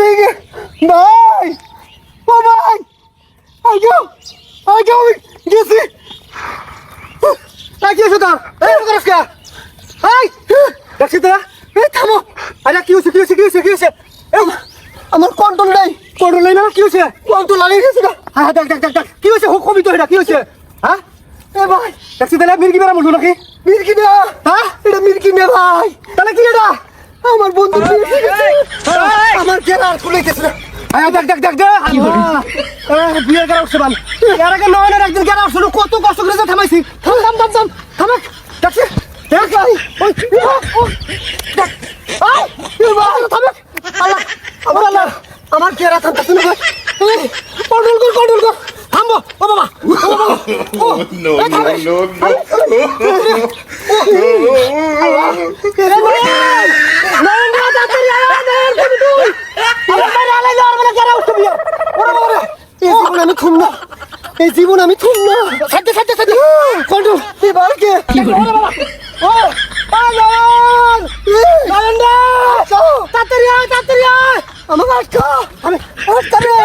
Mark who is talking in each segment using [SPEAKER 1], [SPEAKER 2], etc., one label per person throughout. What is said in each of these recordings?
[SPEAKER 1] রে ভাই! ও ভাই! আগে আগে আমি গেছি। কি হয়েছে তোর? এই তো কে? এই দেখছি তোরা এই থামো। আরে কি হয়েছে কি হয়েছে কি হয়েছে কি হয়েছে? আমার কন্ট্রোল নাই। কন্ট্রোল নাই না কি হয়েছে? কন্ট্রোল হারিয়ে গেছে না? হ্যাঁ দেখ দেখ দেখ দেখ। কি হয়েছে? হুক কবি তো এটা কি হয়েছে? হ্যাঁ? এ ভাই দেখছি তাহলে মির্কি বেড়া বলছো নাকি? মির্কি না হ্যাঁ? এটা মির্কি না ভাই। তাহলে কি এটা? আমার বন্ধু আমার কেনা আর খুলেছে না দেখ দেখ দেখ দেখ উঠছে বাল এর আগে একদিন কত কষ্ট করে থামাইছি থাম থাম থাম থাম থামাক দেখছি দেখ ভাই ওই ও, ও, দেখ ভাই থামাক আল্লাহ আমার আল্লাহ আমার কেনা থামতেছে না কন্ট্রোল কর কন্ট্রোল কর থামবো ও বাবা ও না না তাড়াতাড়ি আয় না তুমি তুই আমার বাইরে আলাই যাওয়ার মানে কেনা উঠছে বিয়ে ওরে বাবা রে এই জীবন আমি থুম না এই জীবন আমি থুম না সাথে সাথে সাথে কন্ট্রোল এই বার কে ওরে বাবা ও আয়ান আয়ান দা তাড়াতাড়ি আয় তাড়াতাড়ি আয় আমার আটকা আমি আটকা রে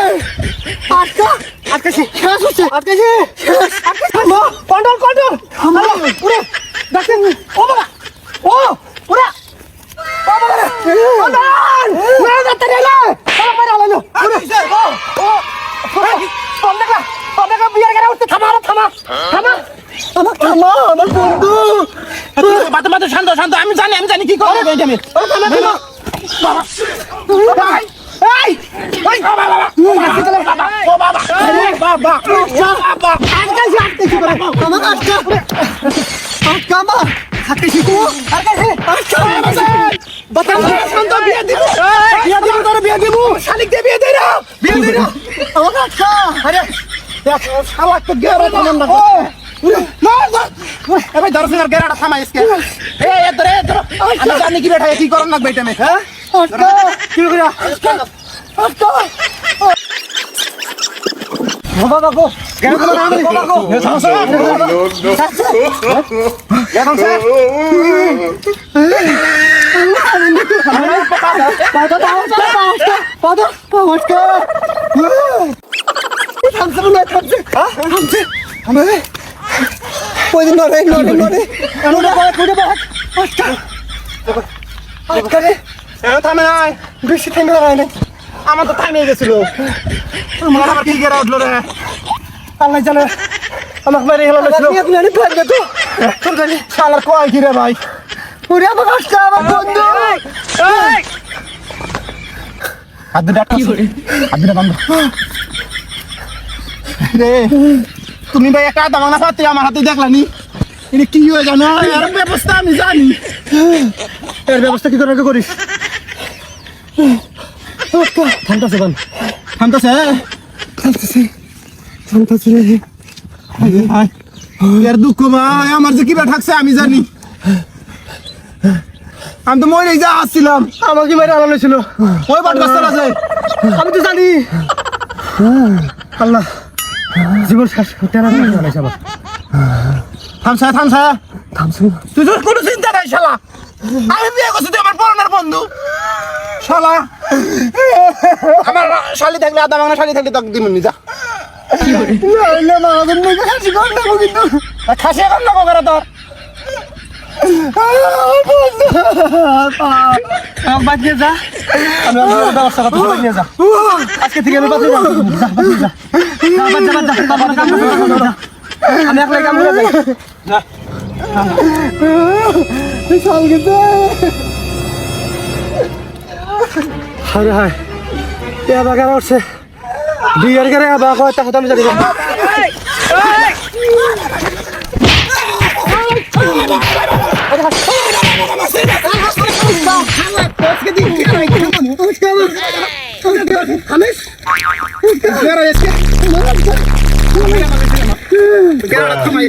[SPEAKER 1] আটকা আটকাছি শেষ হচ্ছে আটকাছি শেষ আটকাছি কন্ট্রোল কন্ট্রোল আমার পুরো দেখেন ও বাবা ও পুরা ও বাবা রে ও না না তাড়াতাড়ি আয় আমার বাইরে আলাইলো ও ও অন্ধকা অন্ধকা বিয়ার গেরা উঠতে থামা থামা থামা। আমার থামা আমার বন্ধু।
[SPEAKER 2] বাতো বাতো শান্ত শান্ত আমি জানি আমি জানি কি করব এই আমি।
[SPEAKER 1] থামা থামা। বাবা এই এই বাবা বাবা
[SPEAKER 2] বাবা
[SPEAKER 1] আরে বাবা বাবা আটকাইছি আটকাইছি করে? আমার আটকা। আটকা মা। আটকাইছি তো আটকাইছি আটকা বাতাম শান্ত বিয়ে দিব বিয়ে দিব তোর বিয়ে দিব শালিক দিয়ে বিয়ে দে না বিয়ে দে না আমার আটকা আরে শালাক তো গেরা কেমন না না না
[SPEAKER 2] এ ভাই ধরো সিঙ্গার গেরাটা থামাই ইসকে এ এ ধরে আমি জানি কি বেটা কি করন লাগবে এটা মে
[SPEAKER 1] হ্যাঁ কি করে আটকা বাবা বাবা গেরা
[SPEAKER 2] থামে নাই
[SPEAKER 1] বেশি টাইম লাগায় নাই
[SPEAKER 2] আমার তো থামে গেছিল আমার আবার কি গেরা উঠল? রে
[SPEAKER 1] আল্লাহ জানে আমাকে মেরে হেলো ছিল
[SPEAKER 2] শালার কয় কি রে ভাই
[SPEAKER 1] ওরে আমার আমার বন্ধু।
[SPEAKER 2] হাত দুটা হাত দুটা বন্ধ। রে তুমি ভাই একা দাম না পাতে আমার হাতে দেখলানি এটা কি হয়ে জানো এর ব্যবস্থা আমি জানি।
[SPEAKER 1] এর ব্যবস্থা কি করে করিস? থামতাছে বান
[SPEAKER 2] থামতেছে?
[SPEAKER 1] থামতাছে থামতাছে
[SPEAKER 2] এর দুঃখ আমার যে কি থাকছে আমি জানি। আমি তো মরে যা আসছিলাম।
[SPEAKER 1] আমাকে মেরে আলানো ছিল
[SPEAKER 2] ওই বাট গাছটা আছে।
[SPEAKER 1] আমি তো জানি। আল্লাহ। জীবন শেষ। টেনা বানাইছে আমার।
[SPEAKER 2] থামছে থামছে
[SPEAKER 1] থামছে
[SPEAKER 2] তুই তোর কোনো চিন্তা নাই শালা। আমি বিয়ে করছি তুই আমার পরনের বন্ধু। শালা। আমার শালি থাকলে আদা মাংনা শালি থাকলে তোকে দিমুনি যা।
[SPEAKER 1] না না আমাদের মেয়ে হাসি কর না কিন্তু।
[SPEAKER 2] খাসি এখন না করে তোর।
[SPEAKER 1] বাদ যা, যা। আমি একলাই কাম করে যাই হায় হায় এ বাগার উঠছে বিয়ের গেরে বা কয় তা আমি জানি
[SPEAKER 2] থামাই